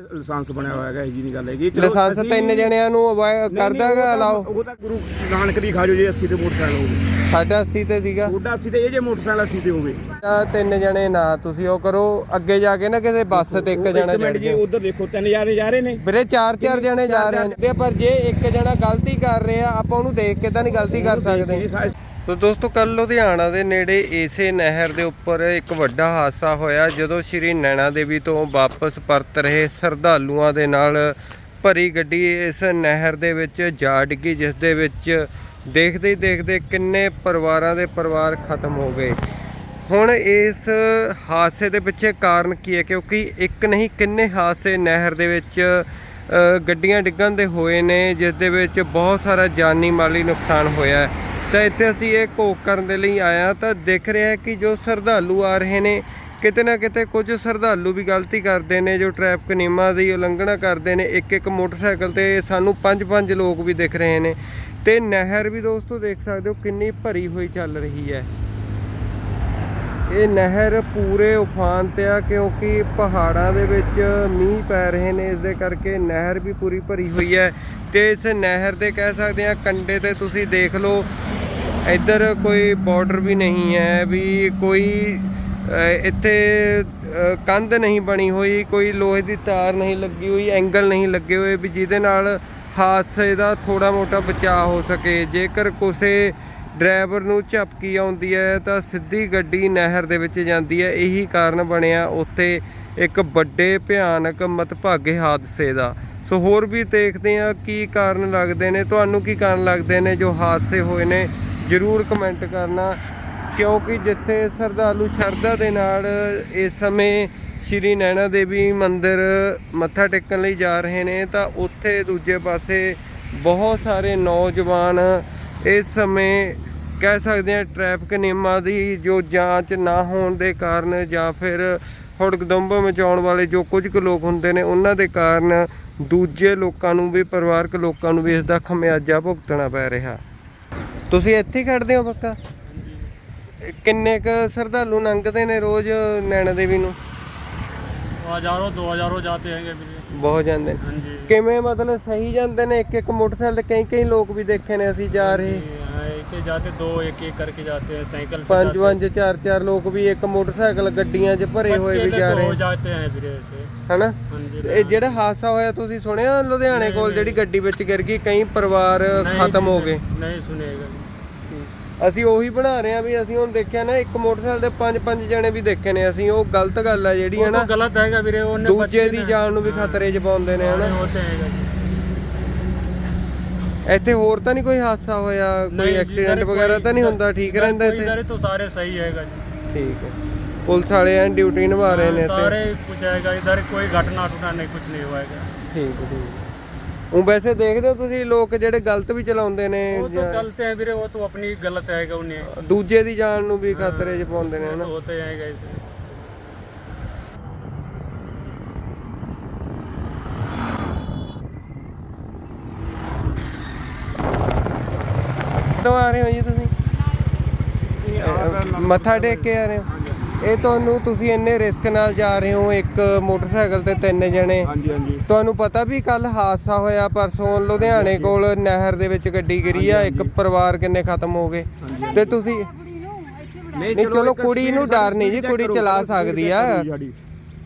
Licence ਬਣਿਆ ਹੋਇਆ ਹੈਗਾ ਇਹ ਜੀ ਨਹੀਂ ਗੱਲ ਹੈਗੀ। ਚਲੋ ਲਾਇਸੈਂਸ ਅਸੀਂ- ਤਿੰਨ ਜਣਿਆਂ ਨੂੰ ਅਵਾਇ- ਨਹੀਂ, ਨਹੀਂ, ਕਰਦਾਗਾ ਉਹ ਤਾਂ- ਅਲਾਓ ਉਹ ਤਾਂ ਗੁਰੂ ਨਾਨਕ ਦੀ ਖਾਜੋ ਜੇ 80 ਤੇ ਮੋਟਰਸਾਈਕਲ ਹੋਵੇ। ਸਾਡਾ 80 ਤੇ ਸੀਗਾ। ਉਹਦਾ 80 ਤੇ ਇਹ ਜੇ ਮੋਟਰਸਾਈਕਲ 80 ਤੇ ਹੋਵੇ। ਤਾਂ ਤਿੰਨ ਜਣੇ ਨਾ ਤੁਸੀਂ ਉਹ ਕਰੋ ਅੱਗੇ ਜਾ ਕੇ ਨਾ ਕਿਸੇ ਬੱਸ ਤੇ ਇੱਕ ਜਣਾ ਚੜ ਜੀ ਜਾਓ। ਉਧਰ ਦੇਖੋ ਤਿੰਨ ਜਾਣੇ ਜਾ ਰਹੇ ਨੇ। ਵੀਰੇ ਚਾਰ ਚਾਰ ਜਣੇ ਜਾ ਰਹੇ ਨੇ। ਤੇ ਪਰ ਜੇ ਇੱਕ ਜਣਾ ਗਲਤੀ ਕਰ ਰਿਹਾ ਆਪਾਂ ਉਹਨੂੰ ਦੇਖ ਕੇ ਤਾਂ ਨਹੀਂ ਗਲਤੀ ਕਰ ਸਕਦੇ। ਜੀ, ਸਾ- ਤੋ ਦੋਸਤੋ ਕੱਲ ਲੁਧਿਆਣਾ ਦੇ ਨੇੜੇ ਏਸੇ ਨਹਿਰ ਦੇ ਉੱਪਰ ਇੱਕ ਵੱਡਾ ਹਾਦਸਾ ਹੋਇਆ, ਜਦੋਂ ਸ਼੍ਰੀ ਨੈਣਾ ਦੇਵੀ ਤੋਂ ਵਾਪਸ ਪਰਤ ਰਹੇ ਸ਼ਰਧਾਲੂਆਂ ਦੇ ਨਾਲ ਭਰੀ ਗੱਡੀ ਇਸ ਨਹਿਰ ਦੇ ਵਿੱਚ ਜਾ ਡਿੱਗੀ, ਜਿਸ ਦੇ ਵਿੱਚ ਦੇਖਦੇ ਹੀ ਦੇਖਦੇ ਕਿੰਨੇ ਪਰਿਵਾਰਾਂ ਦੇ ਪਰਿਵਾਰ ਖਤਮ ਹੋ ਗਏ। ਹੁਣ ਇਸ ਹਾਦਸੇ ਦੇ ਪਿੱਛੇ ਕਾਰਨ ਕੀ ਹੈ? ਕਿਉਂਕਿ ਇੱਕ ਨਹੀਂ, ਕਿੰਨੇ ਹਾਦਸੇ ਨਹਿਰ ਦੇ ਵਿੱਚ ਗੱਡੀਆਂ ਡਿੱਗਣ ਦੇ ਹੋਏ ਨੇ, ਜਿਸ ਦੇ ਵਿੱਚ ਬਹੁਤ ਸਾਰਾ ਜਾਨੀ ਮਾਲੀ ਨੁਕਸਾਨ ਹੋਇਆ ਹੈ। ਤਾਂ ਇੱਥੇ ਅਸੀਂ ਇਹ ਘੋਖ ਕਰਨ ਦੇ ਲਈ ਆਇਆ ਤਾਂ ਦੇਖ ਰਿਹਾ ਹੈ ਕਿ ਜੋ ਸ਼ਰਧਾਲੂ ਆ ਰਹੇ ਨੇ, ਕਿਤੇ ਨਾ ਕਿਤੇ ਕੁਝ ਸ਼ਰਧਾਲੂ ਵੀ ਗਲਤੀ ਕਰਦੇ ਨੇ, ਜੋ ਟ੍ਰੈਫਿਕ ਨਿਯਮਾਂ ਦੀ ਉਲੰਘਣਾ ਕਰਦੇ ਨੇ। ਇੱਕ ਇੱਕ ਮੋਟਰਸਾਈਕਲ ਤੇ ਸਾਨੂੰ ਪੰਜ ਪੰਜ ਲੋਕ ਵੀ ਦਿਖ ਰਹੇ ਨੇ। ਤੇ ਨਹਿਰ ਵੀ ਦੋਸਤੋ ਦੇਖ ਸਕਦੇ ਹੋ ਕਿੰਨੀ ਭਰੀ ਹੋਈ ਚੱਲ ਰਹੀ ਹੈ। ਇਹ ਨਹਿਰ ਪੂਰੇ ਉਫਾਨ ਤੇ ਆ, ਕਿਉਂਕਿ ਪਹਾੜਾਂ ਦੇ ਵਿੱਚ ਮੀਂਹ ਪੈ ਰਹੇ ਨੇ। ਇਸ ਦੇ ਕਰਕੇ ਨਹਿਰ ਵੀ ਪੂਰੀ ਭਰੀ ਹੋਈ ਹੈ। ਤੇ ਇਸ ਨਹਿਰ ਦੇ ਕਹਿ ਸਕਦੇ ਆ ਕੰਡੇ ਤੇ ਤੁਸੀਂ ਦੇਖ ਲਓ ਇੱਧਰ ਕੋਈ ਬਾਰਡਰ ਵੀ ਨਹੀਂ ਹੈ ਵੀ ਕੋਈ ਇੱਥੇ ਕੰਧ ਨਹੀਂ ਬਣੀ ਹੋਈ, ਕੋਈ ਲੋਹੇ ਦੀ ਤਾਰ ਨਹੀਂ ਲੱਗੀ ਹੋਈ ਐਂਗਲ ਨਹੀਂ ਲੱਗੇ ਹੋਏ ਵੀ ਜਿਹਦੇ ਨਾਲ ਹਾਦਸੇ ਦਾ ਥੋੜਾ ਮੋਟਾ ਬਚਾਅ ਹੋ ਸਕੇ। ਜੇਕਰ ਕਿਸੇ ਡਰਾਈਵਰ ਨੂੰ ਝਪਕੀ ਆਉਂਦੀ ਹੈ ਤਾਂ ਸਿੱਧੀ ਗੱਡੀ ਨਹਿਰ ਦੇ ਵਿੱਚ ਜਾਂਦੀ ਹੈ। ਇਹੀ ਕਾਰਨ ਬਣਿਆ ਉੱਥੇ ਇੱਕ ਵੱਡੇ ਭਿਆਨਕ ਮਤਭਾਗੇ ਹਾਦਸੇ ਦਾ। ਸੋ ਹੋਰ ਵੀ ਦੇਖਦੇ ਆ ਕੀ ਕਾਰਨ ਲੱਗਦੇ ਨੇ। ਤੁਹਾਨੂੰ ਕੀ ਕਾਰਨ ਲੱਗਦੇ ਨੇ ਜੋ ਹਾਦਸੇ ਹੋਏ ਨੇ? ਜਰੂਰ ਕਮੈਂਟ ਕਰਨਾ, ਕਿਉਂਕਿ ਜਿੱਥੇ ਸ਼ਰਧਾਲੂ ਸ਼ਰਧਾ ਦੇ ਨਾਲ ਇਸ ਸਮੇਂ ਸ਼੍ਰੀ ਨੈਣਾ ਦੇਵੀ ਮੰਦਿਰ ਮੱਥਾ ਟੇਕਣ ਲਈ ਜਾ ਰਹੇ ਨੇ, ਤਾਂ ਉੱਥੇ ਦੂਜੇ ਪਾਸੇ ਬਹੁਤ ਸਾਰੇ ਨੌਜਵਾਨ ਇਸ ਸਮੇਂ ਕਹਿ ਸਕਦੇ ਆ ਟ੍ਰੈਫਿਕ ਨਿਯਮਾਂ ਦੀ ਜੋ ਜਾਂਚ ਨਾ ਹੋਣ ਦੇ ਕਾਰਨ ਜਾਂ ਫਿਰ ਹੁੜਕਦੰਬ ਮਚਾਉਣ ਵਾਲੇ ਜੋ ਕੁਝ ਕੁ ਲੋਕ ਹੁੰਦੇ ਨੇ, ਉਹਨਾਂ ਦੇ ਕਾਰਨ ਦੂਜੇ ਲੋਕਾਂ ਨੂੰ ਵੀ, ਪਰਿਵਾਰਕ ਲੋਕਾਂ ਨੂੰ ਵੀ ਇਸ ਦਾ ਖਮਿਆਜਾ ਭੁਗਤਣਾ ਪੈ ਰਿਹਾ। ਤੁਸੀਂ ਇੱਥੇ ਹੀ ਖੜਦੇ ਹੋ ਪੱਕਾ? ਕਿੰਨੇ ਕ ਸਰਦਾਲੂ ਲੰਘਦੇ ਨੇ ਰੋਜ਼ ਨੈਣਾ ਦੇਵੀ ਨੂੰ? ਹਜ਼ਾਰੋਂ 2000 ਜਾਤੇ ਹੈਗੇ ਵੀਰੇ ਬਹੁਤ ਜਾਂਦੇ ਨੇ। ਕਿਵੇਂ ਮਤਲਬ ਸਹੀ ਜਾਂਦੇ ਨੇ ਇੱਕ ਇੱਕ ਮੋਟਰਸਾਈਕਲ ਤੇ ਕਈ ਕਈ ਲੋਕ ਵੀ ਦੇਖੇ ਨੇ ਅਸੀਂ ਜਾ ਰਹੇ। ऐसे जाते दो एक एक करके जाते हैं साइकिल से ਪੰਜ जाते ਪੰਜ ਚਾਰ ਚਾਰ ਲੋਕ ਵੀ ਇੱਕ ਮੋਟਰਸਾਈਕਲ ਗੱਡੀਆਂ 'ਚ ਭਰੇ हैं। ਹੋਏ बच्चे ਵੀ ਜਾ लेके ਰਹੇ हो जाते हैं फिर ऐसे ਹਨਾ हाँ जी ਇਹ ਜਿਹੜਾ ਹਾਦਸਾ ਹੋਇਆ ਤੁਸੀਂ ਸੁਣਿਆ ਲੁਧਿਆਣੇ ਕੋਲ ਜਿਹੜੀ ਗੱਡੀ ਵਿੱਚ ਗਿਰ ਗਈ ਕਈ ਪਰਿਵਾਰ नहीं ਖਤਮ ਹੋ सुने- ਗਏ नहीं सुनेगा ਅਸੀਂ ਉਹੀ ਬਣਾ ਰਹੇ ਆ ਵੀ ਅਸੀਂ ਹੁਣ ਦੇਖਿਆ ਨਾ ਇੱਕ ਮੋਟਰਸਾਈਕਲ ਦੇ ਪੰਜ ਪੰਜ ਜਣੇ ਵੀ ਦੇਖੇ ਨੇ ਅਸੀਂ ਉਹ ਗਲਤ ਗੱਲ ਆ ਜਿਹੜੀ वो ਹੈ तो ਨਾ गलत है फिर उन्हें ਦੂਜੇ ਦੀ ਜਾਨ ਨੂੰ ਵੀ ਖਤਰੇ 'ਚ ਪਾਉਂਦੇ ਨੇ ਹਨਾ होते हैं ਇੱਥੇ ਹੋਰ ਤਾਂ ਨਹੀਂ ਕੋਈ ਹਾਦਸਾ ਹੋਇਆ ਕੋਈ ਐਕਸੀਡੈਂਟ ਵਗੈਰਾ ਤਾਂ ਨਹੀਂ ਹੁੰਦਾ ਠੀਕ ਰਹਿੰਦਾ ਇੱਥੇ इधर तो सारे सही है जी ਠੀਕ ਹੈ ਪੁਲਿਸ ਵਾਲੇ ਐਨ ਡਿਊਟੀ ਨਿਭਾ ਰਹੇ ਨੇ ਇੱਥੇ सारे कुछ आएगा इधर कोई घटना टूटा नहीं कुछ नहीं हुआ है ਠੀਕ ਹੈ, ਠੀਕ ਉਹ ਵੈਸੇ ਦੇਖਦੇ ਹੋ ਤੁਸੀਂ ਲੋਕ ਜਿਹੜੇ ਗਲਤ ਵੀ ਚਲਾਉਂਦੇ ਨੇ वो तो चलते हैं फिर वो तो अपनी गलत है उन्हें ਦੂਜੇ ਦੀ ਜਾਨ ਨੂੰ ਵੀ ਖਤਰੇ 'ਚ ਪਾਉਂਦੇ ਨੇ वो ਹਨਾ तो होते हैं ऐसे ਰਹੇ ਹੋ ਜੀ ਤੁਸੀਂ? ਮੱਥਾ ਟੇਕ ਕੇ ਆ ਰਹੇ ਹੋ? ਇਹ ਤੁਹਾਨੂੰ ਤੁਸੀਂ ਇੰਨੇ ਰਿਸਕ ਨਾਲ ਜਾ ਰਹੇ ਹੋ ਇੱਕ ਮੋਟਰਸਾਈਕਲ ਤੇ ਤਿੰਨ ਜਣੇ। ਹਾਂਜੀ ਹਾਂਜੀ। ਤੁਹਾਨੂੰ ਪਤਾ ਵੀ ਕੱਲ ਹਾਦਸਾ ਹੋਇਆ ਪਰਸੋਂ ਲੁਧਿਆਣੇ ਕੋਲ ਨਹਿਰ ਦੇ ਵਿੱਚ ਗੱਡੀ ਗਿਰੀ ਆ ਇੱਕ ਪਰਿਵਾਰ ਕਿੰਨੇ ਖਤਮ ਹੋ ਗਏ। ਤੇ ਤੁਸੀਂ ਨਹੀਂ ਚਲੋ ਕੁੜੀ ਨੂੰ ਡਰ ਨਹੀਂ ਜੀ ਕੁੜੀ ਚਲਾ ਸਕਦੀ ਆ।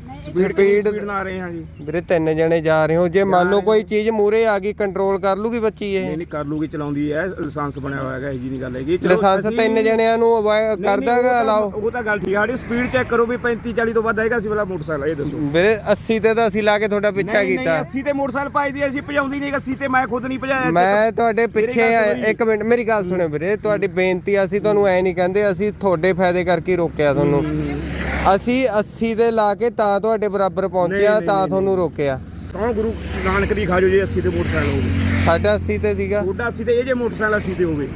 ਸਪੀਡ ਆ ਰਹੇ ਹਾਂ ਜੀ। ਵੀਰੇ ਤਿੰਨ ਜਣੇ ਜਾ ਰਹੇ ਹੋ। ਜੇ ਮੰਨ ਲਓ ਕੋਈ ਚੀਜ਼ ਮੂਰੇ ਆ ਗਈ ਕੰਟਰੋਲ ਕਰ ਲੂਗੀ ਬੱਚੀ ਇਹ? ਨਹੀਂ ਨਹੀਂ ਕਰ ਲੂਗੀ ਚਲਾਉਂਦੀ ਹੈ। ਲਾਇਸੈਂਸ ਬਣਿਆ ਹੋਇਆ ਹੈਗਾ ਇਹ ਜੀ ਨਹੀਂ ਗੱਲ ਹੈਗੀ। ਚਲੋ ਲਾਇਸੈਂਸ ਅਸੀਂ- ਤਿੰਨ ਜਣਿਆਂ ਨੂੰ ਅਵਾਇ- ਨਹੀਂ, ਨਹੀਂ, ਕਰਦਾਗਾ ਉਹ ਤਾਂ- ਅਲਾਓ ਉਹ ਤਾਂ ਗੱਲ ਠੀਕ ਹੈ ਸਾਡੀ ਸਪੀਡ ਚੈੱਕ ਕਰੋ ਵੀ 35 40 ਤੋਂ ਵੱਧ ਆਏਗਾ ਸੀ ਵਾਲਾ ਮੋਟਰਸਾਈਕਲ ਇਹ ਦੱਸੋ। ਵੀਰੇ 80 ਤੇ ਤਾਂ ਅਸੀਂ ਲਾ ਕੇ ਤੁਹਾਡਾ ਪਿੱਛਾ ਨਹੀਂ, ਕੀਤਾ। ਨਹੀਂ 80 ਤੇ ਮੋਟਰਸਾਈਕਲ ਪਾਈ ਦੀ ਅਸੀਂ ਭਜਾਉਂਦੀ ਨਹੀਂ 80 ਤੇ ਮੈਂ ਖੁਦ ਨਹੀਂ ਭਜਾਇਆ ਮੈਂ ਤੁਹਾਡੇ ਪਿੱਛੇ ਗੱਲ ਸੁਣੋ ਜੀ। ਇੱਕ ਮਿੰਟ ਮੇਰੀ ਗੱਲ ਸੁਣਿਓ ਵੀਰੇ ਤੁਹਾਡੀ ਬੇਨਤੀ ਆ, ਅਸੀਂ ਤੁਹਾਨੂੰ ਐ ਨਹੀਂ ਕਹਿੰਦੇ ਅਸੀਂ ਤੁਹਾਡੇ ਫਾਇਦੇ ਕਰਕੇ ਹੀ ਰੋਕਿਆ ਤੁਹਾਨੂੰ। ਅਸੀਂ 80 ਦੇ ਲਾ ਕੇ ਤਾਂ ਤੁਹਾਡੇ ਬਰਾਬਰ ਪਹੁੰਚਿਆ ਨਹੀਂ, ਤਾਂ ਨਹੀਂ, ਤੁਹਾਨੂੰ ਰੋਕਿਆ। ਕੌਣ ਗੁਰੂ ਨਾਨਕ ਦੀ ਖਾਜੋ ਜੇ 80 ਤੇ ਮੋਟਰਸਾਈਕਲ ਹੋਵੇ। ਸਾਡਾ 80 ਤੇ ਸੀਗਾ। ਉਹਦਾ 80 ਤੇ ਇਹ ਜੇ ਮੋਟਰਸਾਈਕਲ 80 ਤੇ ਹੋਵੇ।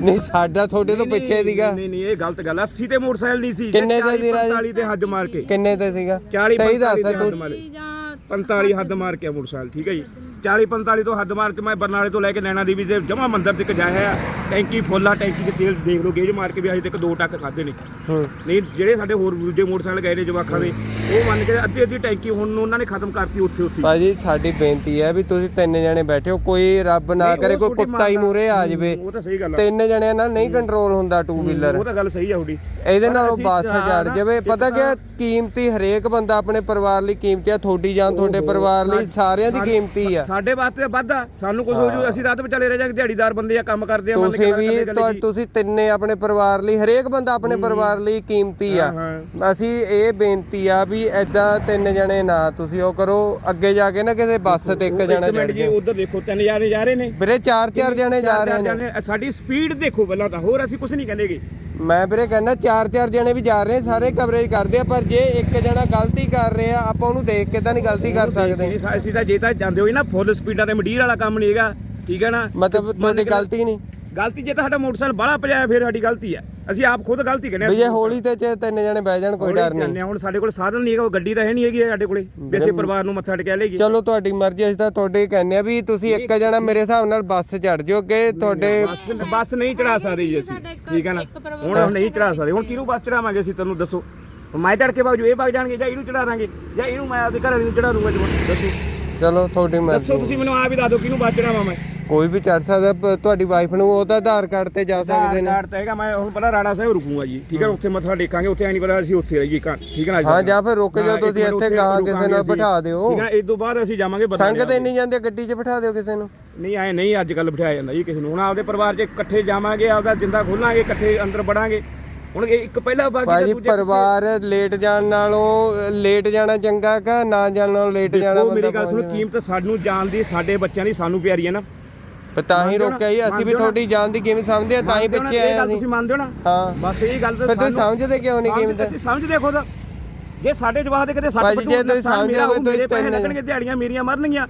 ਨਹੀਂ ਸਾਡਾ ਤੁਹਾਡੇ ਤੋਂ ਪਿੱਛੇ ਸੀਗਾ। ਨਹੀਂ ਨਹੀਂ ਇਹ ਗਲਤ ਗੱਲ ਆ। 80 ਤੇ ਮੋਟਰਸਾਈਕਲ ਨਹੀਂ ਸੀ। ਕਿੰਨੇ ਤੇ ਸੀ ਰਾਜ? 45 ਤੇ ਹੱਦ ਮਾਰ ਕੇ। ਕਿੰਨੇ ਤੇ ਸੀਗਾ? 40 ਸਹੀ ਦੱਸ 45 ਤੇ ਹੱਦ ਤੂੰ ਮਾਰ 45 ਹੱਦ ਮਾਰ ਕੇ ਆ ਮੋਟਰਸਾਈਕਲ ਠੀਕ ਹੈ ਜੀ? 40 45 ਤੋਂ ਹੱਦ ਮਾਰ ਕੇ ਮੈਂ ਬਰਨਾਲੇ ਤੋਂ ਲੈ ਕੇ ਨੈਣਾ ਦੇਵੀ ਦੇ ਜਮਾ ਮੰਦਿਰ ਤੱਕ ਜਾਇਆ ਆ ਟੈਂਕੀ ਫੁੱਲ ਆ ਟੈਂਕੀ ਦੇ ਤੇਲ ਦੇਖ ਲਓ ਗੇਜ ਮਾਰ ਕੇ ਵੀ ਅਜੇ ਤੱਕ ਦੋ ਟੱਕ ਖਾਦੇ ਨੇ। ਹੂੰ। ਨਹੀਂ ਜਿਹੜੇ ਸਾਡੇ ਹੋਰ ਦੂਜੇ ਮੋਟਰਸਾਈਕਲ ਗਏ ਨੇ ਜਵਾਖਾਂ ਦੇ ਉਹ ਮੰਨ ਕੇ ਅੱਧੀ ਅੱਧੀ ਟੈਂਕੀ ਹੁਣ ਉਹਨਾਂ ਨੇ ਖਤਮ ਕਰਤੀ ਉੱਥੇ ਉੱਥੇ। ਭਾਜੀ ਸਾਡੀ ਬੇਨਤੀ ਹੈ ਵੀ ਤੁਸੀਂ ਤਿੰਨ ਜਣੇ ਬੈਠੇ ਹੋ ਕੋਈ ਰੱਬ ਨਾ ਕਰੇ ਉਹ ਕੋਈ ਕੁੱਤਾ ਹੀ। ਮੂਰੇ ਆ ਜਾਵੇ। ਉਹ ਤਾਂ ਸਹੀ ਗੱਲ ਆ। ਤਿੰਨ ਜਣਿਆਂ ਨਾਲ ਨਹੀਂ ਕੰਟਰੋਲ ਹੁੰਦਾ ਟੂ ਵੀਲਰ ਉਹ ਤਾਂ ਗੱਲ ਸਹੀ ਆ ਤੁਹਾਡੀ। ਇਹਦੇ ਨਾਲੋਂ ਅਸੀਂ ਬੱਸ ਚੜ ਜਾਵੇ। ਪਤਾ ਕਿ ਕੀਮਤੀ ਹਰੇਕ ਬੰਦਾ ਆਪਣੇ ਪਰਿਵਾਰ ਲਈ ਕੀਮਤੀ ਆ ਤੁਹਾਡੀ ਜਾਨ ਤੁਹਾਡੇ ਪਰਿਵਾਰ ਲਈ ਸਾਰਿਆਂ ਦੀ ਕੀਮਤੀ ਆ। ਸਾਡੇ ਵਾਸਤੇ ਵੱਧ ਸਾਨੂੰ ਕੁਝ ਹੋ ਜੂ ਅਸੀਂ ਰਾਤ ਵਿਚਾਲੇ ਰਹਿ ਜਾਗੇ ਦਿਹਾੜੀਦਾਰ ਬੰਦੇ ਆ ਕੰਮ ਕਰਦੇ ਆ ਮੰਨ ਕੇ ਤੁਸੀਂ ਵੀ। ਤੁਸੀਂ ਤਿੰਨੇ ਆਪਣੇ ਪਰਿਵਾਰ ਲਈ ਹਰੇਕ ਬੰਦਾ ਆਪਣੇ ਪਰਿਵਾਰ ਲਈ ਕੀਮਤੀ ਆ। ਅਸੀਂ ਇਹ ਬੇਨਤੀ ਆ ਵੀ ਐਦਾਂ ਤਿੰਨ ਜਣੇ ਨਾ ਤੁਸੀਂ ਉਹ ਕਰੋ ਅੱਗੇ ਜਾ ਕੇ ਨਾ ਕਿਸੇ ਬੱਸ ਤੇ ਇੱਕ ਜਣਾ ਚੜ ਜੀ ਉਧਰ ਦੇਖੋ ਤਿੰਨ ਜਾਣੇ ਜਾ ਰਹੇ ਨੇ। ਵੀਰੇ ਚਾਰ ਚਾਰ ਜਣੇ ਜਾ ਰਹੇ ਨੇ। ਸਾਡੀ ਸਪੀਡ ਦੇਖੋ ਪਹਿਲਾਂ ਤਾਂ ਹੋਰ ਅਸੀਂ ਕੁਝ ਨਹੀਂ ਕਹਿੰਦੇਗੇ। ਮੈਂ ਵੀਰੇ ਕਹਿੰਦਾ ਚਾਰ ਚਾਰ ਜਣੇ ਵੀ ਜਾ ਰਹੇ ਸਾਰੇ ਕਵਰੇਜ ਕਰਦੇ ਆ ਪਰ ਜੇ ਇੱਕ ਜਣਾ ਗਲਤੀ ਕਰ ਰਿਹਾ ਆਪਾਂ ਉਹਨੂੰ ਦੇਖ ਕੇ ਤਾਂ ਨਹੀਂ ਗਲਤੀ ਕਰ ਸਕਦੇ। ਅਸੀਂ ਤਾਂ ਜੇ ਤਾਂ ਜਾਂਦੇ ਹੋਈ ਨਾ ਫੁੱਲ ਸਪੀਡਾਂ ਤੇ ਮੰਡੀਰ ਵਾਲਾ ਕੰਮ ਨਹੀਂ ਹੈਗਾ ਠੀਕ ਹੈ ਨਾ? ਮਤਲਬ ਤੁਹਾਡੀ ਗਲਤੀ ਨਹੀਂ। ਗਲਤੀ ਜੇ ਤਾਂ ਸਾਡਾ ਮੋਟਰਸਾਈਕਲ ਬਾਹਲਾ ਭਜਾਇਆ ਫਿਰ ਸਾਡੀ ਗਲਤੀ ਆ ਅਸੀਂ ਆਪ ਖੁਦ ਗਲਤੀ ਕਰਨੇ ਵੀ ਜੇ ਹੋਲੀ ਤੇ ਚ ਤਿੰਨ ਜਣੇ ਬਹਿ ਜਾਣ ਕੋਈ ਡਰ ਨਹੀਂ। ਹੁਣ ਸਾਡੇ ਕੋਲ ਸਾਧਨ ਨਹੀਂ ਹੈਗਾ ਉਹ ਗੱਡੀ ਤਾਂ ਹੈ ਨਹੀਂ ਹੈਗੀ ਸਾਡੇ ਕੋਲੇ। ਵੀ ਅਸੀਂ ਪਰਿਵਾਰ ਨੂੰ ਮੱਥਾ ਟੇਕਿਆ ਲਈਏ। ਚਲੋ ਤੁਹਾਡੀ ਮਰਜ਼ੀ ਅਸੀਂ ਤਾਂ ਤੁਹਾਡੇ ਕਹਿੰਦੇ ਆ ਵੀ ਤੁਸੀਂ ਇੱਕ ਜਣਾ ਮੇਰੇ ਹਿਸਾਬ ਨਾਲ ਬੱਸ ਚੜ ਜਾਓ ਅੱਗੇ ਤੁਹਾਡੇ ਬੱਸ ਬੱਸ ਨਹੀਂ ਚੜਾ ਸਕਦੇ ਜੀ ਅਸੀਂ ਠੀਕ ਹੈ ਨਾ? ਹੁਣ ਨਹੀਂ ਚੜਾ ਸਕਦੇ। ਹੁਣ ਕਿਹਨੂੰ ਬੱਸ ਚੜਾਵਾਂਗੇ ਅਸੀਂ ਤੈਨੂੰ ਦੱਸੋ? ਹੁਣ ਮੈਂ ਚੜ ਕੇ ਬਾਜੂ ਇਹ ਵਗ ਜਾਣਗੇ ਜਾਂ ਇਹਨੂੰ ਚੜਾ ਦਾਂਗੇ ਜਾਂ ਇਹਨੂੰ ਮੈਂ ਆਪਦੇ ਘਰ ਵਾਲੀ ਨੂੰ ਚੜਾ ਦੂੰਗਾ ਜਵਾਨ। ਦੱਸੋ। ਚਲੋ ਤੁਹਾਡੀ ਦੱਸੋ ਮਰਜ਼ੀ। ਤੁਸੀਂ ਮੈਨੂੰ ਆਪ ਹੀ ਦੱਸ ਦਿਓ ਕਿਹਨੂੰ ਬੱਸ ਚੜਾਵਾਂ ਮੈਂ? ਕੋਈ ਵੀ ਚੜ ਸਕਦਾ ਪ- ਤੁਹਾਡੀ ਵਾਈਫ ਨੂੰ ਉਹ ਤਾਂ ਆਧਾਰ ਕਾਰਡ ਤੇ ਜਾ ਸਕਦੇ ਨੇ। ਕਾਰਡ ਤਾਂ ਹੈਗਾ ਮੈਂ ਹੁਣ ਪਹਿਲਾਂ ਰਾੜਾ ਸਾਹਿਬ ਰੁਕੂੰਗਾ ਜੀ ਠੀਕ ਹੈ ਉੱਥੇ ਮੱਥਾ ਟੇਕਾਂਗੇ ਉੱਥੇ ਐ ਨਹੀਂ ਪਤਾ ਅਸੀਂ ਉੱਥੇ ਰਹੀਏ ਘਰ, ਠੀਕ ਹੈ ਨਾ ਹਾਂ ਜਾਂ ਫਿਰ ਰੁਕ ਜਾਓ ਹਾਂ, ਇੱਕ ਤੁਸੀਂ ਮਿੰਟ ਇੱਥੇ ਉੱਥੇ ਗਾਂ ਕਿਸੇ ਰੁਕਾਂਗੇ ਨਾਲ ਅਸੀਂ। ਬਿਠਾ ਦਿਓ। ਠੀਕ ਹੈ ਇਸ ਤੋਂ ਬਾਅਦ ਅਸੀਂ ਜਾਵਾਂਗੇ ਬਰਨਾਲੇ ਸੰਗਤ ਇੰਨੀ ਜਾਂਦੀ ਆ, ਗੱਡੀ 'ਚ ਬਿਠਾ ਦਿਓ ਕਿਸੇ ਨੂੰ। ਨਹੀਂ ਆਏ ਨਹੀਂ ਅੱਜ ਕੱਲ ਬਿਠਾਇਆ ਜਾਂਦਾ ਜੀ ਕਿਸੇ ਨੂੰ। ਹੁਣ ਆਪਦੇ ਪਰਿਵਾਰ 'ਚ ਇਕੱਠੇ ਜਾਵਾਂਗੇ ਆਪਦਾ ਜਿੰਦਾ ਖੋਲਾਂਗੇ ਇਕੱਠੇ ਅੰਦਰ ਵੜਾਂਗੇ। ਹੁਣ ਇਹ ਇੱਕ ਪਹਿਲਾ ਬਾਕੀ ਤਾਂ ਭਾਜੀ ਦੂਜੇ ਪਰਿਵਾਰ ਲੇਟ ਜਾਣ ਨਾਲੋਂ ਲੇਟ ਜਾਣਾ ਚੰਗਾ ਕਾ ਨਾ ਜਾਣ ਨਾਲੋਂ ਲੇਟ ਜਾਣਾ ਉਹ ਮੇਰੀ ਬੰਦਾ ਗੱਲ ਸੁਣੋ ਕੀਮਤ ਸਾਨੂੰ ਜਾਣ ਦੀ ਸਾਡੇ ਬੱਚਿਆਂ ਦੀ ਸਾਨੂੰ ਪਿਆਰੀ ਹੈ ਨਾ। ਪਰ ਤਾਂ ਹੀ ਹੋ ਰੋਕਿਆ ਜੀ? ਅਸੀਂ ਵੀ ਹੋ ਤੁਹਾਡੀ ਜਾਨ ਦੀ ਕੀਮਤ ਸਮਝਦੇ ਆ ਤਾਂ ਹੀ ਹੋ? ਪਿੱਛੇ ਆਏ ਅਸੀਂ ਤੁਸੀਂ ਮੰਨਦੇ ਹੋ ਨਾ ਹਾਂ ਬਸ ਇਹ ਗੱਲ ਤਾਂ ਤੁਸੀਂ ਸਮਝਦੇ ਕਿਉਂ ਨਹੀਂ ਕੀਮਤ ਅਸੀਂ ਸਮਝਦੇ ਖੁਦ ਜੇ ਸਾਡੇ ਜਵਾਹ ਦੇ ਕਿਤੇ ਸੱਟ ਭਾਜੀ, ਜੇ ਤੁਸੀਂ ਸਮਝਦੇ ਮੇਰੇ ਤੁਸੀਂ ਪੈਸੇ ਲੱਗਣਗੇ ਦਿਹਾੜੀਆਂ ਮੇਰੀਆਂ ਮਰਨਗੀਆਂ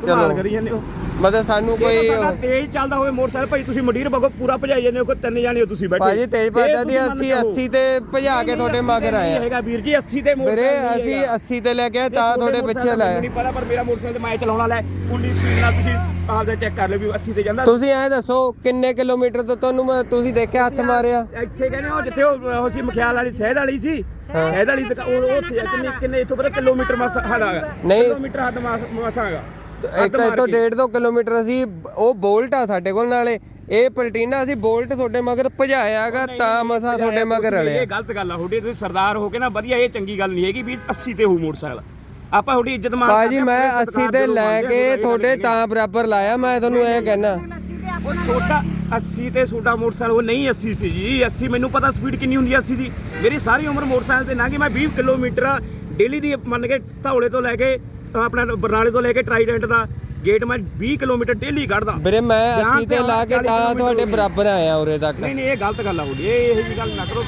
ਚਲੋ। ਚਲੋ ਕਰੀ ਜਾਂਦੇ ਹੋ ਮਤਲਬ ਸਾਨੂੰ ਕੋਈ ਸਾਡਾ ਤੇਜ਼ ਚੱਲਦਾ ਹੋਵੇ ਮੋਟਰਸਾਈਕਲ ਭਾਈ ਤੁਸੀਂ ਮੰਡੀਰ ਬਗੋ ਪੂਰਾ ਭਜਾਈ ਜਾਂਦੇ ਹੋ ਕੋਈ ਤਿੰਨ ਜਾਣੇ ਹੋ ਤੁਸੀਂ ਬੈਠੇ। ਭਾਜੀ ਤੇਜ਼ ਭੱਜਦਾ ਦੀ ਅਸੀਂ ਕੇ ਆਓ। 80 ਤੇ ਭਜਾ ਕੇ ਤੁਹਾਡੇ ਮਗਰ ਆਏ ਹੈਗਾ ਵੀਰ ਜੀ 80 ਤੇ ਵੀਰੇ ਮੋਟਰਸਾਈਕਲ ਅਸੀਂ 80 ਤੇ ਲੈ ਕੇ ਤਾਂ ਤੁਹਾਡੇ ਪਿੱਛੇ ਲਾਇਆ ਨਹੀਂ ਪਤਾ ਪਰ ਮੇਰਾ ਮੋਟਰਸਾਈਕਲ ਤੇ ਮੈਂ ਚਲਾਉਣਾ ਲੈ ਉਨੀ ਸਪੀਡ ਨਾਲ ਤੁਸੀਂ ਆਪਦਾ ਚੈੱਕ ਕਰ ਲਿਓ ਵੀ 80 ਤੇ ਜਾਂਦਾ। ਤੁਸੀਂ ਐ ਦੱਸੋ ਕਿੰਨੇ ਕਿਲੋਮੀਟਰ ਤੋਂ ਤੁਹਾਨੂੰ ਮੈਂ- ਤੁਸੀਂ ਦੇਖਿਆ ਹੱਥ ਮਾਰਿਆ? ਇੱਥੇ ਕਹਿੰਦੇ ਉਹ ਜਿੱਥੇ ਉਹ ਸੀ ਮਖਿਆਲ ਵਾਲੀ ਸ਼ਹਿਦ ਵਾਲੀ ਸੀ? ਸ਼ਹਿਦ ਵਾਲੀ ਉਹ ਉੱਥੇ ਕਿੰਨੇ ਕਿੰਨੇ ਇੱਥੋਂ ਪਤਾ ਕਿਲੋਮੀਟਰ ਮਸ ਹੜਾ ਨਹੀਂ। ਕਿਲੋਮੀਟਰ ਹੱਦ ਮਸਾ ਇੱਕ ਇੱਥੋਂ 1.5 2 ਕਿਲੋਮੀਟਰ ਅਸੀਂ ਉਹ ਬੋਲਟ ਆ ਸਾਡੇ ਕੋਲ ਨਾਲੇ ਇਹ ਪਲਟੀਨਾ ਅਸੀਂ ਬੋਲਟ ਤੁਹਾਡੇ ਮਗਰ ਭਜਾਇਆਗਾ ਤਾਂ ਮਸਾ ਤੁਹਾਡੇ ਮਗਰ ਰਲਿਆ। ਇਹ ਗਲਤ ਗੱਲ ਆ ਤੁਹਾਡੀ ਤੁਸੀਂ ਸਰਦਾਰ ਹੋ ਕੇ ਨਾ ਵਧੀਆ ਇਹ ਚੰਗੀ ਗੱਲ ਨਹੀਂ ਹੈਗੀ ਵੀ 80 ਤੇ ਹੋ ਮੋਟਰਸਾਈਕਲ। ਆਪਾਂ ਤੁਹਾਡੀ ਇੱਜ਼ਤ ਮਾਨ ਭਾਜੀ ਮੈਂ 80 ਤੇ ਲੈ ਕੇ ਤੁਹਾਡੇ ਤਾਂ ਬਰਾਬਰ ਲਾਇਆ ਮੈਂ ਤੁਹਾਨੂੰ ਇਹ ਕਹਿਣਾ ਉਹ ਛੋਟਾ 80 ਤੇ ਛੋਟਾ ਮੋਟਰਸਾਈਕਲ ਉਹ ਨਹੀਂ 80 ਸੀ ਜੀ 80 ਮੈਨੂੰ ਪਤਾ ਸਪੀਡ ਕਿੰਨੀ ਹੁੰਦੀ ਹੈ 80 ਦੀ। ਮੇਰੀ ਸਾਰੀ ਉਮਰ ਮੋਟਰਸਾਈਕਲ ਤੇ ਲੰਘੀ ਮੈਂ 20 ਕਿਲੋਮੀਟਰ ਡੇਲੀ ਦੀ ਮੰਨ ਕੇ ਧੌਲੇ ਤੋਂ ਲੈ ਕੇ ਆਪਣਾ ਬਰਨਾਲੇ ਤੋਂ ਲੈ ਕੇ ਟਰਾਈਡੈਂਟ ਦਾ ਗੇਟ ਮੈਂ 20 ਕਿਲੋਮੀਟਰ ਡੇਲੀ ਕੱਢਦਾ। ਵੀਰੇ ਮੈਂ ਜਾਂ 80 ਤੇ ਲਾ ਕੇ 40 ਤਾਂ ਤੁਹਾਡੇ। ਬਰਾਬਰ ਆਇਆ ਉਰੇ ਤੱਕ। ਨਹੀਂ ਨਹੀਂ ਇਹ ਗਲਤ ਗੱਲ ਆ ਤੁਹਾਡੀ ਇਹ ਇਹੋ ਗੱਲ ਨਾ ਕਰੋ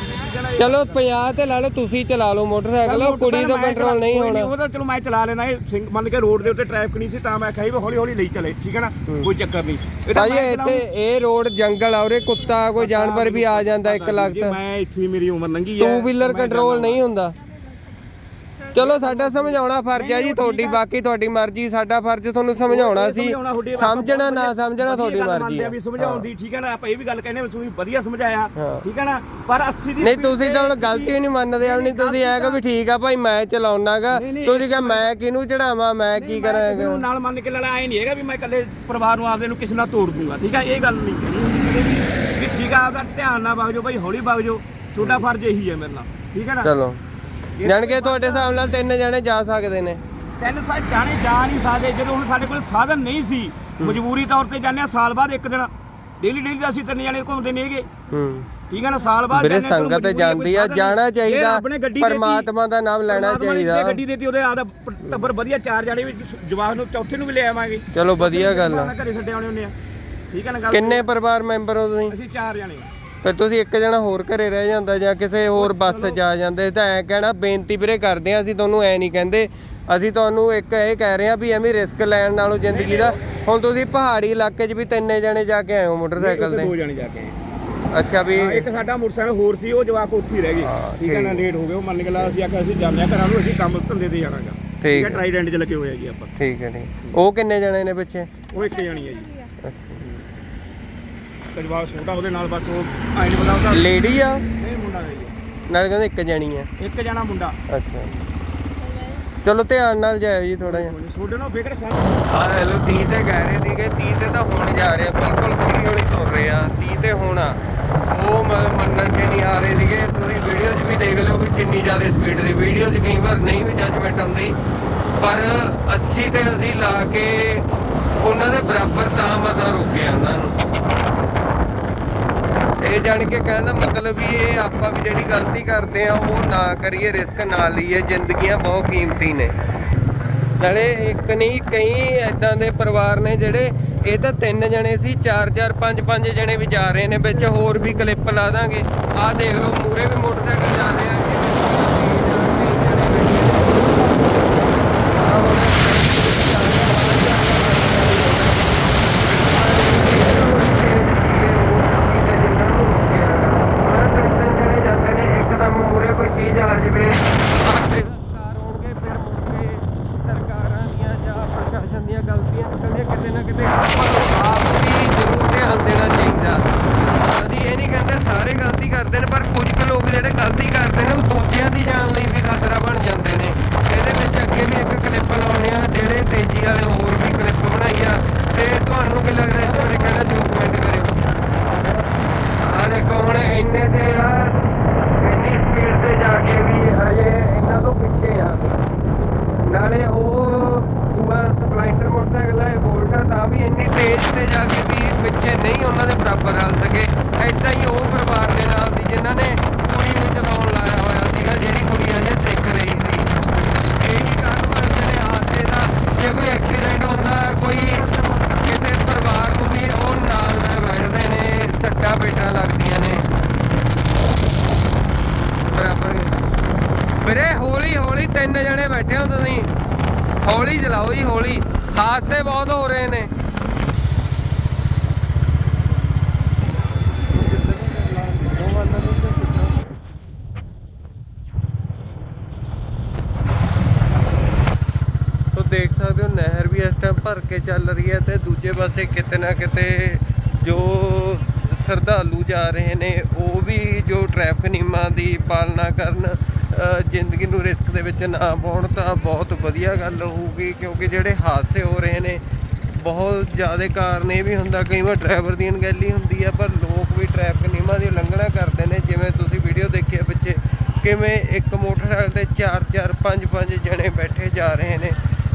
ਚਲੋ 50 ਤੇ ਲਾ ਲਓ ਤੁਸੀਂ ਚਲਾ ਲਓ ਮੋਟਰਸਾਈਕਲ ਉਹ ਕੁੜੀ ਤੋਂ ਕੰਟਰੋਲ ਨਹੀਂ ਹੋਣਾ। ਉਹ ਤਾਂ ਚਲੋ ਮੈਂ ਚਲਾ ਲੈਣਾ ਇਹ ਸਿੰਘ- ਮੰਨ ਕੇ ਰੋਡ ਦੇ ਉੱਤੇ ਟ੍ਰੈਫਿਕ ਨਹੀਂ ਸੀ ਤਾਂ ਮੈਂ ਕਹੀ ਵੀ ਹੌਲੀ ਹੌਲੀ ਲਈ ਚਲੇ ਠੀਕ ਹੈ ਨਾ? ਕੋਈ ਚੱਕਰ ਨਹੀਂ। ਮੈਂ ਇੱਥੇ ਇਹ ਰੋਡ ਜੰਗਲ ਆ ਉਰੇ ਕੁੱਤਾ ਕੋਈ ਜਾਨਵਰ ਵੀ ਆ ਜਾਂਦਾ ਇੱਕ ਜੀ, ਮੈਂ ਇੱਥੇ ਮੇਰੀ ਉਮਰ ਲੰਘੀ ਹੈ ਟੂ ਵੀਲਰ ਕੰਟਰੋਲ ਨਹੀਂ ਹੁੰਦਾ। ਚਲੋ ਸਾਡਾ ਸਮਝਾਉਣਾ ਫਰਜ਼ ਹੈ ਜੀ ਤੁਹਾਡੀ ਬਾਕੀ ਤੁਹਾਡੀ ਮਰਜ਼ੀ ਸਾਡਾ ਫਰਜ਼ ਤੁਹਾਨੂੰ ਸਮਝਾਉਣਾ ਸੀ। ਸਮਝਣਾ ਨਾ ਸਮਝਣਾ ਤੁਹਾਡੀ ਮਰਜ਼ੀ ਹੈ ਵੀ ਸਮਝਾਉਣ ਦੀ ਠੀਕ ਹੈ ਨਾ? ਆਪਾਂ ਇਹ ਵੀ ਗੱਲ ਕਹਿੰਦੇ ਵੀ ਤੁਸੀਂ ਵਧੀਆ ਸਮਝਾਇਆ ਠੀਕ ਹੈ ਨਾ? ਪਰ 80 ਦੀ ਨਹੀਂ ਤੁਸੀਂ ਤਾਂ ਹੁਣ ਗਲਤੀ ਨਹੀਂ ਮੰਨਦੇ ਆ ਨਹੀਂ ਤੁਸੀਂ ਐ ਕਿ ਵੀ ਠੀਕ ਆ ਭਾਈ ਮੈਂ ਚਲਾਉਣਾਗਾ। ਤੁਸੀਂ ਕਹ ਮੈਂ ਕਿਹਨੂੰ ਚੜਾਵਾਂ ਮੈਂ ਕੀ ਨਹੀਂ, ਮੈਂ ਕਿਸੇ ਕਰਾਂ ਨੂੰ ਨਾਲ ਮੰਨ ਕੇ ਲੜਾ ਆਏ ਨਹੀਂ ਹੈਗਾ ਵੀ ਮੈਂ ਇਕੱਲੇ ਪਰਿਵਾਰ ਨੂੰ ਆਪਦੇ ਨੂੰ ਕਿਸੇ ਨਾਲ ਤੋੜ ਦੂੰਗਾ ਠੀਕ ਹੈ? ਇਹ ਗੱਲ ਨਹੀਂ ਵੀ ਠੀਕ ਆ ਆਪਦਾ ਧਿਆਨ ਨਾਲ ਵਗ ਜਾਓ ਭਾਈ ਹੌਲੀ ਵਗ ਜਾਓ। ਤੁਹਾਡਾ ਫਰਜ਼ ਇਹੀ ਹੈ ਮੇਰੇ ਨਾਲ ਠੀਕ ਹੈ ਨਾ? ਚਲੋ। ਜਾਣ ਕੇ ਤੁਹਾਡੇ ਹਿਸਾਬ ਨਾਲ ਤਿੰਨ ਜਣੇ ਜਾ ਸਕਦੇ ਨੇ। ਤਿੰਨ ਸਾਲ ਜਾਣੇ ਜਾ ਨਹੀਂ ਸਕਦੇ। ਜਦੋਂ ਹੁਣ ਸਾਡੇ ਕੋਲ ਸਾਧਨ ਨਹੀਂ ਸੀ ਮਜਬੂਰੀ ਤੌਰ ਤੇ ਜਾਂਦੇ ਆ ਸਾਲ ਬਾਅਦ ਇੱਕ ਦਿਨ। ਡੇਲੀ ਡੇਲੀ ਦਾ ਅਸੀਂ ਤਿੰਨ ਜਾਣੇ ਘੁੰਮਦੇ ਨਹੀਂ ਹੈਗੇ। ਹੂੰ। ਠੀਕ ਹੈ ਨਾ ਸਾਲ ਬਾਅਦ ਵੀਰੇ ਸੰਗਤ ਜਾਂਦੀ ਆ ਜਾਣਾ ਚਾਹੀਦਾ ਪਰਮਾਤਮਾ ਦਾ ਨਾਮ ਲੈਣਾ ਚਾਹੀਦਾ। ਗੱਡੀ ਦੇਤੀ ਉਹਦੇ ਆਦਾ ਟੱਬਰ ਵਧੀਆ ਚਾਰ ਜਾਣੇ ਵੀ ਜਵਾਬ ਨੂੰ ਚੌਥੇ ਨੂੰ ਵੀ ਲੈ ਆਵਾਂਗੇ। ਚਲੋ ਵਧੀਆ ਗੱਲ ਆ। ਘਰੇ ਛੱਡੇ ਆਉਣੇ ਹੁੰਦੇ ਆ। ਠੀਕ ਹੈ ਨਾ ਗੱਲ ਕਿੰਨੇ ਪਰਿਵਾਰ ਮੈਂਬਰ ਹੋ ਤੁਸੀਂ? ਅਸੀਂ ਚਾਰ ਜਾਣੇ। ਫਿਰ ਤੁਸੀਂ ਇੱਕ ਜਣਾ ਹੋਰ ਘਰੇ ਰਹਿ ਜਾਂਦਾ ਜਾਂ ਕਿਸੇ ਹੋਰ ਬੱਸ 'ਚ ਆ ਜਾਂਦੇ ਤਾਂ ਐ ਕਹਿਣਾ ਬੇਨਤੀ ਵੀਰੇ ਕਰਦੇ ਆ ਅਸੀਂ ਤੁਹਾਨੂੰ ਐ ਨਹੀਂ ਕਹਿੰਦੇ। ਅਸੀਂ ਤੁਹਾਨੂੰ ਇੱਕ ਇਹ ਕਹਿ ਰਹੇ ਆ ਵੀ ਐਵੇਂ ਰਿਸਕ ਲੈਣ ਨਾਲੋਂ ਜ਼ਿੰਦਗੀ ਦਾ ਹੁਣ ਤੁਸੀਂ ਪਹਾੜੀ ਇਲਾਕੇ 'ਚ ਵੀ ਤਿੰਨੇ ਜਣੇ ਜਾ ਕੇ ਆਏ ਹੋ ਮੋਟਰਸਾਈਕਲ ਤੇ। ਦੋ ਜਾਣੇ ਜਾ ਕੇ ਆਏ। ਅੱਛਾ ਵੀ ਹਾਂ, ਇੱਕ ਸਾਡਾ ਮੋਟਰਸਾਈਕਲ ਹੋਰ ਸੀ ਉਹ ਜਵਾਕ ਉੱਥੇ ਹੀ ਰਹਿ ਗਏ। ਠੀਕ ਹੈ ਨਾ ਲੇਟ ਹੋ ਗਏ ਉਹ ਮੰਨ ਕੇ ਲਾ ਅਸੀਂ ਆਖਿਆ ਅਸੀਂ ਜਾਂਦੇ ਆ ਘਰਾਂ ਨੂੰ ਅਸੀਂ ਕੰਮ ਧੰਦੇ ਤੇ ਜਾਣਾਗਾ ਠੀਕ। ਹੈ ਹੈ ਟ੍ਰਾਈਡੈਂਟ 'ਚ ਲੱਗੇ ਹੋਏ ਆ ਜੀ ਆਪਾਂ। ਠੀਕ ਹੈ ਠੀਕ। ਉਹ ਕਿੰਨੇ ਜਣੇ ਨੇ ਬੱਚੇ ਉਹ ਇੱਕ ਜਾਣੀ ਹੈ ਜੀ। ਅੱਛਾ। ਤੇ ਜਵਾਬ ਛੋਟਾ ਉਹਦੇ ਨਾਲ ਬਸ ਉਹ ਆਈ ਨਹੀਂ ਪਤਾ ਉਹਦਾ। ਲੇਡੀ ਆ? ਇਹ ਮੁੰਡਾ ਹੈ ਜੀ। ਨਾਲੇ ਕਹਿੰਦੇ ਇੱਕ ਜਣੀ ਆ। ਇੱਕ ਜਾਣਾ ਮੁੰਡਾ। ਅੱਛਾ। ਚਲੋ ਧਿਆਨ ਨਾਲ ਜਾਇਓ ਜੀ ਥੋੜਾ ਜਿਹਾ। ਛੋਟੇ ਨੂੰ ਫਿਕਰ ਸ਼ਾਮ ਆ ਹੈਲੋ 30 ਤੇ ਕਹਿ ਰਹੇ ਸੀਗੇ 30 ਤੇ ਤਾਂ ਹੁਣ ਜਾ ਰਹੇ ਆ ਬਿਲਕੁਲ ਹੌਲੀ ਹੌਲੀ ਤੁਰ ਰਹੇ ਆ 30 ਤੇ ਹੁਣ ਆ। ਉਹ ਮ- ਮੰਨਣ ਤੇ ਨਹੀਂ ਆ ਰਹੇ ਸੀਗੇ ਤੁਸੀਂ ਵੀਡੀਓ 'ਚ ਵੀ ਦੇਖ ਲਿਓ ਵੀ ਕਿੰਨੀ ਜ਼ਿਆਦਾ ਸਪੀਡ ਦੀ। ਵੀਡੀਓ 'ਚ ਕਈ ਵਾਰ ਨਹੀਂ ਵੀ ਜੱਜਮੈਂਟ ਆਉਂਦੀ ਪਰ 80 ਤੇ ਅਸੀਂ ਲਾ ਕੇ ਉਹਨਾਂ ਦੇ ਬਰਾਬਰ ਤਾਂ ਮਜ਼ਾ ਰੋਕਿਆ ਉਹਨਾਂ ਨੂੰ। ਇਹ ਜਾਣ ਕੇ ਕਹਿਣ ਦਾ ਮਤਲਬ ਵੀ ਇਹ ਆਪਾਂ ਵੀ ਜਿਹੜੀ ਗਲਤੀ ਕਰਦੇ ਆ, ਉਹ ਨਾ ਕਰੀਏ ਰਿਸਕ ਨਾ ਲਈਏ। ਜ਼ਿੰਦਗੀਆਂ ਬਹੁਤ ਕੀਮਤੀ ਨੇ। ਨਾਲੇ ਇੱਕ ਨਹੀਂ, ਕਈ ਐਦਾਂ ਦੇ ਪਰਿਵਾਰ ਨੇ ਜਿਹੜੇ ਇਹ ਤਾਂ ਤਿੰਨ ਜਣੇ ਸੀ, ਚਾਰ ਚਾਰ, ਪੰਜ ਪੰਜ ਜਣੇ ਵੀ ਜਾ ਰਹੇ ਨੇ। ਵਿੱਚ ਹੋਰ ਵੀ ਕਲਿੱਪ ਲਾ ਦਾਂਗੇ। ਆਹ ਦੇਖ ਲਓ ਮੂਰੇ ਵੀ ਮੋਟਰਸਾਈਕਲ ਜਾ ਰਹੇ ਆ ਇੱਕਦਮ ਮੂਰੇ ਕੋਈ ਚੀਜ਼ ਆ ਜਵੇ ਸਰਕਾਰ ਹੋਣਗੇ ਫਿਰ ਮੁੜ ਕੇ ਸਰਕਾਰਾਂ ਦੀਆਂ ਜਾਂ ਪ੍ਰਸ਼ਾਸਨ ਦੀਆਂ ਗਲਤੀਆਂ ਨਿਕਲਦੀਆਂ ਕਿਤੇ ਨਾ ਕਿਤੇ ਆਪਾਂ ਨੂੰ ਆਪ ਵੀ ਜ਼ਰੂਰ ਧਿਆਨ ਦੇਣਾ ਚਾਹੀਦਾ ਅਸੀਂ ਇਹ ਨਹੀਂ ਕਹਿੰਦੇ ਸਾਰੇ ਗਲਤੀ ਕਰਦੇ ਨੇ ਪਰ ਕੁਝ ਕੁ ਲੋਕ ਜਿਹੜੇ ਗਲਤੀ ਕਰਦੇ ਨੇ ਉਹ ਦੂਜਿਆਂ ਦੀ ਜਾਨ ਲਈ ਵੀ ਖਤਰਾ ਬਣ ਜਾਂਦੇ ਨੇ ਇਹਦੇ ਵਿੱਚ ਅੱਗੇ ਵੀ ਇੱਕ ਕਲਿੱਪ ਲਾਉਣੇ ਆ ਜਿਹੜੇ ਤੇਜ਼ੀ ਵਾਲੇ ਹੋਰ ਵੀ ਕਲਿੱਪ ਬਣਾਈ ਆ ਤੇ ਤੁਹਾਨੂੰ ਕੀ ਲੱਗਦਾ ਇਸ ਬਾਰੇ ਕਹਿਣਾ ਜ਼ਰੂਰ ਕਮੈਂਟ ਕਰਿਓ ਆ ਦੇਖੋ ਹੁਣ ਇੰਨੇ ਤੇ ਆ ਇੰਨੀ ਸਪੀਡ ਤੇ ਜਾ ਕੇ ਵੀ ਹਜੇ ਇਹਨਾਂ ਤੋਂ ਪਿੱਛੇ ਆ ਨਾਲੇ ਉਹ ਦੂਆ ਸਪਲਾਈਟਰ ਮੋਟਰਸਾਈਕਲ ਹੈ ਬੋਲਟਾ ਤਾਂ ਵੀ ਇੰਨੀ ਤੇਜ਼ ਤੇ ਜਾ ਕੇ ਵੀ ਪਿੱਛੇ ਨਹੀਂ ਉਹਨਾਂ ਦੇ ਬਰਾਬਰ ਰਲ ਸਕੇ। ਐਦਾਂ ਹੀ ਉਹ ਪਰਿਵਾਰ ਦੇ ਨਾਲ ਸੀ ਜਿਨ੍ਹਾਂ ਨੇ ਕੁੜੀ ਨੂੰ ਚਲਾਉਣ ਲਾਇਆ ਹੋਇਆ ਸੀਗਾ, ਜਿਹੜੀ ਕੁੜੀ ਅਜੇ ਸਿੱਖ ਰਹੀ ਸੀ। ਇਹੀ ਕਾਰਨ ਬਣਦੇ ਨੇ ਹਾਦਸੇ ਦਾ। ਜੇ ਕੋਈ ਐਕਸੀਡੈਂਟ ਹੁੰਦਾ, ਕੋਈ ਕਿਸੇ ਪਰਿਵਾਰ ਨੂੰ ਵੀ ਉਹ ਨਾਲ ਲੈ ਬੈਠਦੇ ਨੇ, ਸੱਟਾਂ ਪੇਟਾਂ ਲੱਗਦੀਆਂ ਨੇ। ਬਰਾਬਰ ਵੀਰੇ ਹੌਲੀ ਤਿੰਨ ਜਣੇ ਬੈਠੇ ਹੋ ਤੁਸੀਂ। ਹੌਲੀ ਚਲਾਓ ਜੀ, ਹੌਲੀ। ਹਾਦਸੇ ਬਹੁਤ ਹੋ ਰਹੇ ਨੇ। ਦੇਖ ਸਕਦੇ ਹੋ, ਨਹਿਰ ਵੀ ਇਸ ਟਾਈਮ ਭਰ ਕੇ ਚੱਲ ਰਹੀ ਹੈ ਤੇ ਦੂਜੇ ਪਾਸੇ ਕਿਤੇ ਨਾ ਕਿਤੇ ਜੋ ਸ਼ਰਧਾਲੂ ਜਾ ਰਹੇ ਨੇ, ਉਹ ਵੀ ਜੋ ਟ੍ਰੈਫਿਕ ਨਿਯਮਾਂ ਦੀ ਪਾਲਣਾ ਕਰਨ ਜ਼ਿੰਦਗੀ ਨੂੰ ਰਿਸਕ ਦੇ ਵਿੱਚ ਨਾ ਪਾਉਣ ਤਾਂ ਬਹੁਤ ਵਧੀਆ ਗੱਲ ਹੋਊਗੀ, ਕਿਉਂਕਿ ਜਿਹੜੇ ਹਾਦਸੇ ਹੋ ਰਹੇ ਨੇ, ਬਹੁਤ ਜ਼ਿਆਦਾ ਕਾਰਨ ਇਹ ਵੀ ਹੁੰਦਾ, ਕਈ ਵਾਰ ਡਰਾਈਵਰ ਦੀ ਅਣਗਹਿਲੀ ਹੁੰਦੀ ਹੈ ਪਰ ਲੋਕ ਵੀ ਟ੍ਰੈਫਿਕ ਨਿਯਮਾਂ ਦੀ ਉਲੰਘਣਾ ਕਰਦੇ ਨੇ, ਜਿਵੇਂ ਤੁਸੀਂ ਵੀਡੀਓ ਦੇਖੀ ਪਿੱਛੇ, ਕਿਵੇਂ ਇੱਕ ਮੋਟਰਸਾਈਕਲ ਤੇ 4 4 5 5 ਜਣੇ ਬੈਠੇ ਜਾ ਰਹੇ ਨੇ,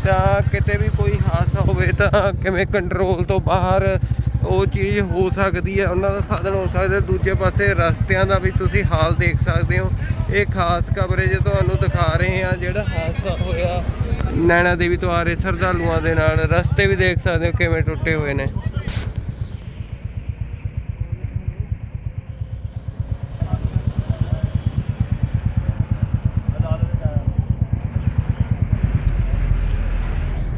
ਤਾਂ ਕਿਤੇ ਵੀ ਕੋਈ ਹਾਦਸਾ ਹੋਵੇ ਤਾਂ ਕਿਵੇਂ ਕੰਟਰੋਲ ਤੋਂ ਬਾਹਰ ਉਹ ਚੀਜ਼ ਹੋ ਸਕਦੀ ਹੈ ਉਹਨਾਂ ਦਾ ਸਾਧਨ ਹੋ ਸਕਦਾ, ਦੂਜੇ ਪਾਸੇ ਰਸਤਿਆਂ ਦਾ ਵੀ ਤੁਸੀਂ ਹਾਲ ਦੇਖ ਸਕਦੇ ਹੋ ਇਹ ਖਾਸ ਕਵਰੇਜ ਤੁਹਾਨੂੰ ਦਿਖਾ ਰਹੇ ਹਾਂ ਜਿਹੜਾ ਹਾਦਸਾ ਹੋਇਆ। ਨੈਣਾ ਦੇਵੀ ਤੋਂ ਆ ਰਹੇ ਸ਼ਰਧਾਲੂਆਂ ਦੇ ਨਾਲ। ਰਸਤੇ ਵੀ ਦੇਖ ਸਕਦੇ ਹੋ ਕਿਵੇਂ ਟੁੱਟੇ ਹੋਏ ਨੇ।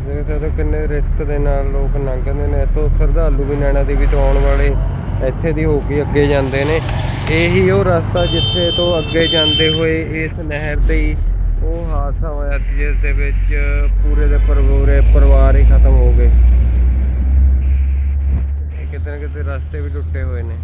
ਦੇਖ ਕਿੰਨੇ ਰਿਸਕ ਦੇ ਨਾਲ ਲੋਕ ਲੰਘਦੇ ਨੇ। ਇੱਥੋਂ ਸ਼ਰਧਾਲੂ ਵੀ ਨੈਣਾ ਦੇਵੀ ਤੋਂ ਆਉਣ ਵਾਲੇ ਇੱਥੇ ਦੀ ਹੋ ਕੇ ਅੱਗੇ ਜਾਂਦੇ ਨੇ। ਇਹੀ ਉਹ ਰਸਤਾ ਜਿੱਥੇ ਤੋਂ ਅੱਗੇ ਜਾਂਦੇ ਹੋਏ ਇਸ ਨਹਿਰ ਤੇ ਹੀ ਉਹ ਹਾਦਸਾ ਹੋਇਆ ਸੀ ਜਿਸ ਦੇ ਵਿੱਚ ਪੂਰੇ ਦੇ ਪੂਰੇ ਪਰਿਵਾਰ ਹੀ ਖਤਮ ਹੋ ਗਏ। ਕਿਤੇ ਨਾ ਕਿਤੇ ਰਸਤੇ ਵੀ ਟੁੱਟੇ ਹੋਏ ਨੇ।